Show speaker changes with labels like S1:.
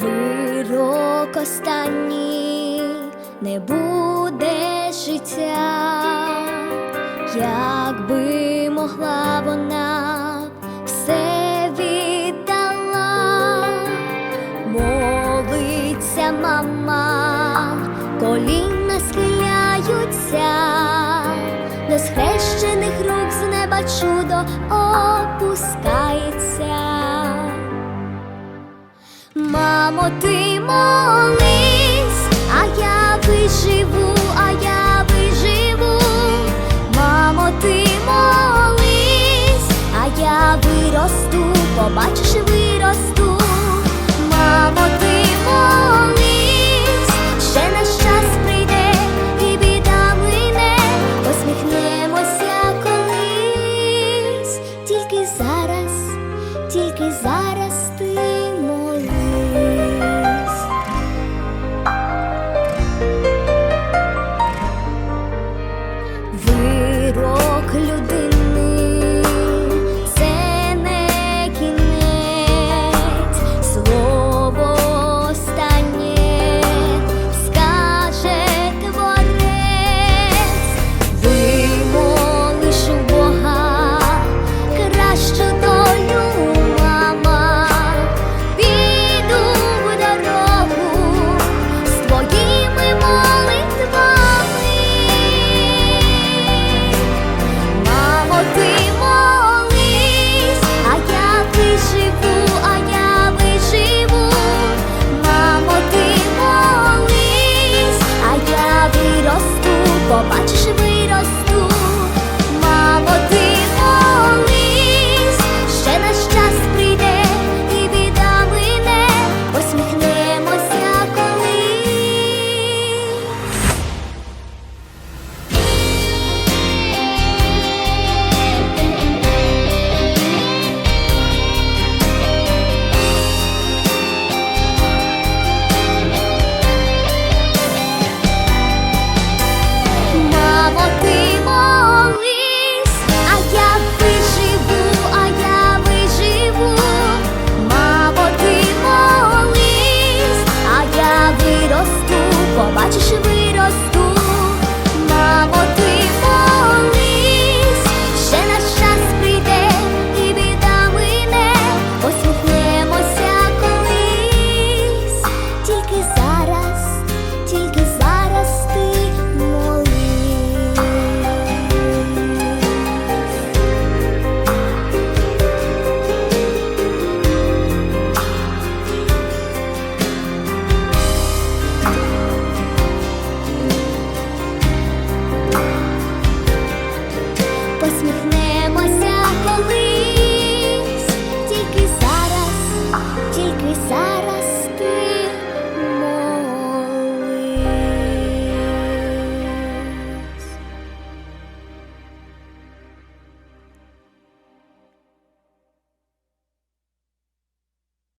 S1: Вирок останній не буде життя, якби могла вона все віддала, молиться мама, коліна схиляються, до схрещених рук з неба чудо Мамо, ти молись, а я виживу, а я виживу, мамо, ти молись, а я виросту, побачиш, виросту, мамо, ти молись, ще наш час прийде і біда мине, посміхнемося колись, тільки зараз, тільки зараз. Люди Посміхнемося колись, тільки зараз, тільки зараз.